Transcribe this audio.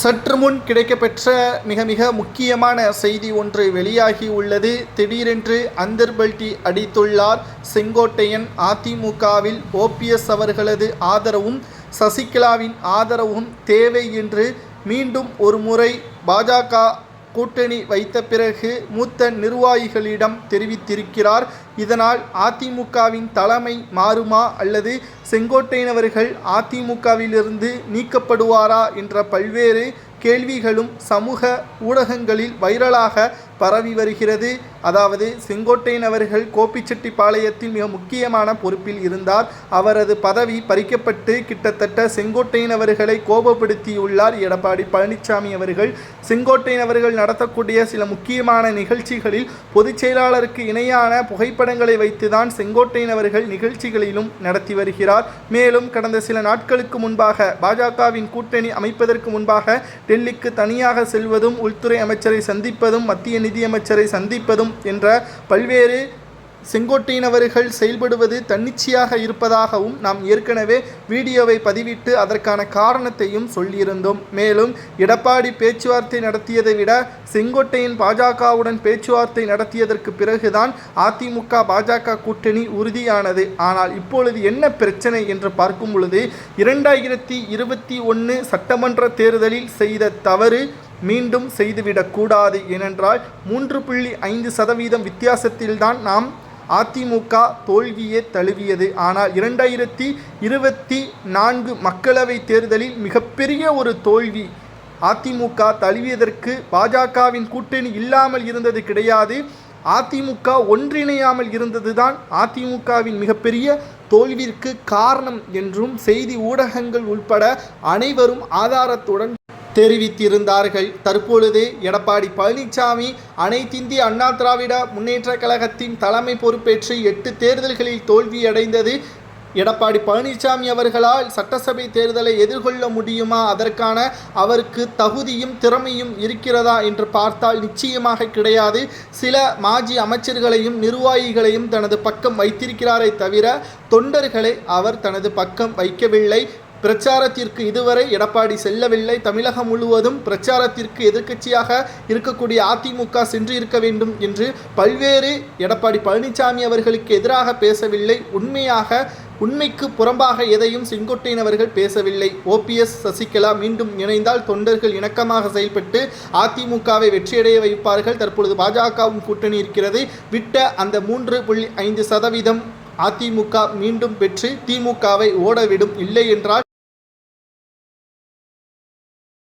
சற்று முன் கிடைக்கப்பெற்ற மிக மிக முக்கியமான செய்தி ஒன்று வெளியாகி உள்ளது. திடீரென்று அந்தர்பல்டி அடித்துள்ளார். செங்கோட்டையன் அதிமுகவில் ஓபிஎஸ் அவர்களது ஆதரவும் சசிகலாவின் ஆதரவும் தேவை என்று மீண்டும் ஒரு முறை பாஜக கூட்டணி வைத்த பிறகு மூத்த நிர்வாகிகளிடம் தெரிவித்திருக்கிறார். இதனால் அதிமுகவின் தலைமை மாறுமா அல்லது செங்கோட்டையினவர்கள் அதிமுகவிலிருந்து நீக்கப்படுவாரா என்ற பல்வேறு கேள்விகளும் சமூக ஊடகங்களில் வைரலாக பரவி வருகிறது. அதாவது செங்கோட்டையன் அவர்கள் கோபிச்செட்டிப்பாளையத்தில் மிக முக்கியமான பொறுப்பில் இருந்தார். அவரது பதவி பறிக்கப்பட்டு கிட்டத்தட்ட செங்கோட்டையன் அவர்களை கோபப்படுத்தியுள்ளார் எடப்பாடி பழனிசாமி அவர்கள். செங்கோட்டையன் அவர்கள் நடத்தக்கூடிய சில முக்கியமான நிகழ்ச்சிகளில் பொதுச் செயலாளருக்கு இணையான புகைப்படங்களை வைத்துதான் செங்கோட்டையன் அவர்கள் நிகழ்ச்சிகளிலும் நடத்தி வருகிறார். மேலும் கடந்த சில நாட்களுக்கு முன்பாக பாஜகவின் கூட்டணி அமைப்பதற்கு முன்பாக டெல்லிக்கு தனியாக செல்வதும் உள்துறை அமைச்சரை சந்திப்பதும் மத்திய நிதியமைச்சரை சந்திப்பதும் என்ற பல்வேறு செங்கோட்டையினவர்கள் செயல்படுவது தன்னிச்சையாக இருப்பதாகவும் நாம் ஏற்கனவே வீடியோவை பதிவிட்டு அதற்கான காரணத்தையும் சொல்லியிருந்தோம். மேலும் எடப்பாடி பேச்சுவார்த்தை நடத்தியதை விட செங்கோட்டையின் பாஜகவுடன் பேச்சுவார்த்தை நடத்தியதற்கு பிறகுதான் அதிமுக பாஜக கூட்டணி உறுதியானது. ஆனால் இப்பொழுது என்ன பிரச்சனை என்று பார்க்கும் பொழுது இரண்டாயிரத்தி இருபத்தி ஒன்று சட்டமன்ற தேர்தலில் செய்த தவறு மீண்டும் செய்துவிடக்கூடாது ஏனென்றால் மூன்று புள்ளி ஐந்து சதவீதம் வித்தியாசத்தில்தான் நாம் அதிமுக தோல்வியே தழுவியது. ஆனால் இரண்டாயிரத்தி இருபத்தி நான்கு மக்களவை தேர்தலில் மிகப்பெரிய ஒரு தோல்வி அதிமுக தழுவியதற்கு பாஜகவின் கூட்டணி இல்லாமல் இருந்தது கிடையாது. அதிமுக ஒன்றிணையாமல் இருந்ததுதான் அதிமுகவின் மிகப்பெரிய தோல்விற்கு காரணம் என்றும் செய்தி ஊடகங்கள் உள்பட அனைவரும் ஆதாரத்துடன் தெரிவித்திருந்தார்கள். தற்பொழுது எடப்பாடி பழனிசாமி அனைத்திந்திய அண்ணா திராவிட முன்னேற்ற கழகத்தின் தலைமை பொறுப்பேற்று எட்டு தேர்தல்களில் தோல்வியடைந்தது. எடப்பாடி பழனிசாமி அவர்களால் சட்டசபை தேர்தலை எதிர்கொள்ள முடியுமா? அதற்கான அவருக்கு தகுதியும் திறமையும் இருக்கிறதா என்று பார்த்தால் நிச்சயமாக கிடையாது. சில மாஜி அமைச்சர்களையும் நிர்வாகிகளையும் தனது பக்கம் வைத்திருக்கிறாரே தவிர தொண்டர்களை அவர் தனது பக்கம் வைக்கவில்லை. பிரச்சாரத்திற்கு இதுவரை எடப்பாடி செல்லவில்லை. தமிழகம் முழுவதும் பிரச்சாரத்திற்கு எதிர்க்கட்சியாக இருக்கக்கூடிய அதிமுக சென்று இருக்க வேண்டும் என்று பல்வேறு எடப்பாடி பழனிசாமி அவர்களுக்கு எதிராக பேசவில்லை. உண்மையாக உண்மைக்கு புறம்பாக எதையும் செங்கோட்டையன் அவர்கள் பேசவில்லை. ஓபிஎஸ் சசிகலா மீண்டும் இணைந்தால் தொண்டர்கள் இணக்கமாக செயல்பட்டு அதிமுகவை வெற்றியடைய வைப்பார்கள். தற்பொழுது பாஜகவும் கூட்டணி இருக்கிறது. விட்ட அந்த மூன்று புள்ளி ஐந்து சதவீதம் அதிமுக மீண்டும் பெற்று திமுகவை ஓடவிடும் இல்லை என்றால்